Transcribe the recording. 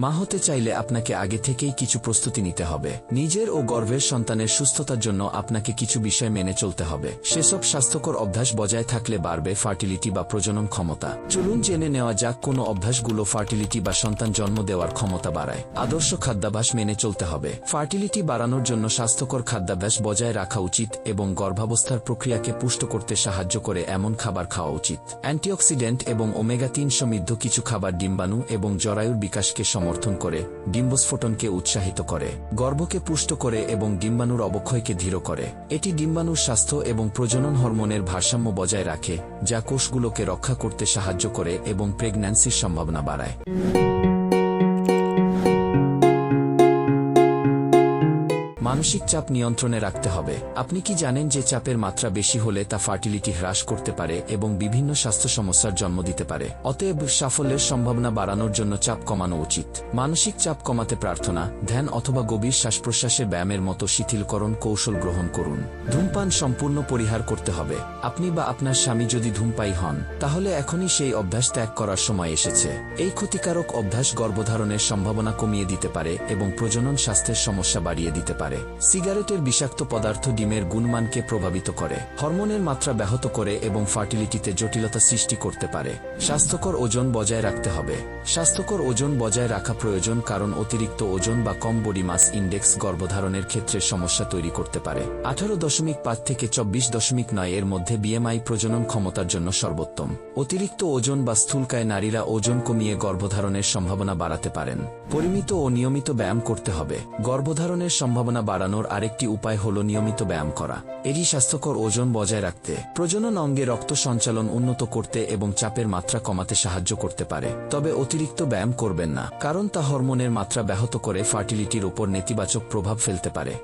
মা হতে চাইলে আপনাকে আগে থেকেই কিছু প্রস্তুতি নিতে হবে। নিজের ও গর্ভের সন্তানের সুস্থতার জন্য আপনাকে কিছু বিষয় মেনে চলতে হবে। সেসব স্বাস্থ্যকর অভ্যাস বজায় থাকলে বাড়বে ফার্টিলিটি বা প্রজনন ক্ষমতা। চলুন জেনে নেওয়া যাক কোন অভ্যাসগুলো ফার্টিলিটি বা সন্তান জন্ম দেওয়ার ক্ষমতা বাড়ায়। আদর্শ খাদ্যাভ্যাস মেনে চলতে হবে। ফার্টিলিটি বাড়ানোর জন্য স্বাস্থ্যকর খাদ্যাভ্যাস বজায় রাখা উচিত এবং গর্ভাবস্থার প্রক্রিয়াকে পুষ্ট করতে সাহায্য করে এমন খাবার খাওয়া উচিত। অ্যান্টিঅক্সিডেন্ট এবং ওমেগা তিন সমৃদ্ধ কিছু খাবার ডিম্বাণু এবং জরায়ুর বিকাশকে সমর্থন করে, ডিম্বস্ফোটনকে উৎসাহিত করে, গর্বকে পুষ্ট করে এবং ডিম্বাণুর অবক্ষয়কে ধীর করে। এটি ডিম্বাণুর স্বাস্থ্য এবং প্রজনন হরমোনের ভারসাম্য বজায় রাখে, যা কোষগুলোকে রক্ষা করতে সাহায্য করে এবং প্রেগন্যান্সির সম্ভাবনা বাড়ায়। মানসিক চাপ নিয়ন্ত্রণে রাখতে হবে। আপনি কি জানেন যে চাপের মাত্রা বেশি হলে তা ফার্টিলিটি হ্রাস করতে পারে এবং বিভিন্ন স্বাস্থ্য সমস্যার জন্ম দিতে পারে। অতএব সাফল্যের সম্ভাবনা বাড়ানোর জন্য চাপ কমানো উচিত। মানসিক চাপ কমাতে প্রার্থনা, ধ্যান অথবা গভীর শ্বাস প্রশ্বাসের ব্যায়ামের মতো শিথিলকরণ কৌশল গ্রহণ করুন। ধূমপান সম্পূর্ণ পরিহার করতে হবে। আপনি বা আপনার স্বামী যদি ধূমপাই হন, তাহলে এখনই সেই অভ্যাস ত্যাগ করার সময় এসেছে। এই ক্ষতিকারক অভ্যাস গর্ভধারণের সম্ভাবনা কমিয়ে দিতে পারে এবং প্রজনন স্বাস্থ্যের সমস্যা বাড়িয়ে দিতে পারে। সিগারেটের বিষাক্ত পদার্থ ডিমের গুণমানকে প্রভাবিত করে, হরমোনের মাত্রা ব্যাহত করে এবং ফার্টিলিটিতে জটিলতা সৃষ্টি করতে পারে। স্বাস্থ্যকর ওজন বজায় রাখতে হবে। স্বাস্থ্যকর ওজন বজায় রাখা প্রয়োজন কারণ অতিরিক্ত ওজন বা কম বডি মাস ইন্ডেক্স গর্ভধারণের ক্ষেত্রে সমস্যা তৈরি করতে পারে। আঠারো দশমিক পাঁচ থেকে চব্বিশ দশমিক নয় এর মধ্যে বিএমআই প্রজনন ক্ষমতার জন্য সর্বোত্তম। অতিরিক্ত ওজন বা স্থূলকায় নারীরা ওজন কমিয়ে গর্ভধারণের সম্ভাবনা বাড়াতে পারেন। পরিমিত ও নিয়মিত ব্যায়াম করতে হবে। গর্ভধারণের সম্ভাবনা বাড়ানোর আরেকটি উপায় হল নিয়মিত ব্যায়াম করা। এরই স্বাস্থ্যকর ওজন বজায় রাখতে, প্রজনন অঙ্গে রক্ত সঞ্চালন উন্নত করতে এবং চাপের মাত্রা কমাতে সাহায্য করতে পারে। তবে অতিরিক্ত ব্যায়াম করবেন না, কারণ তা হরমোনের মাত্রা ব্যাহত করে ফার্টিলিটির উপর নেতিবাচক প্রভাব ফেলতে পারে।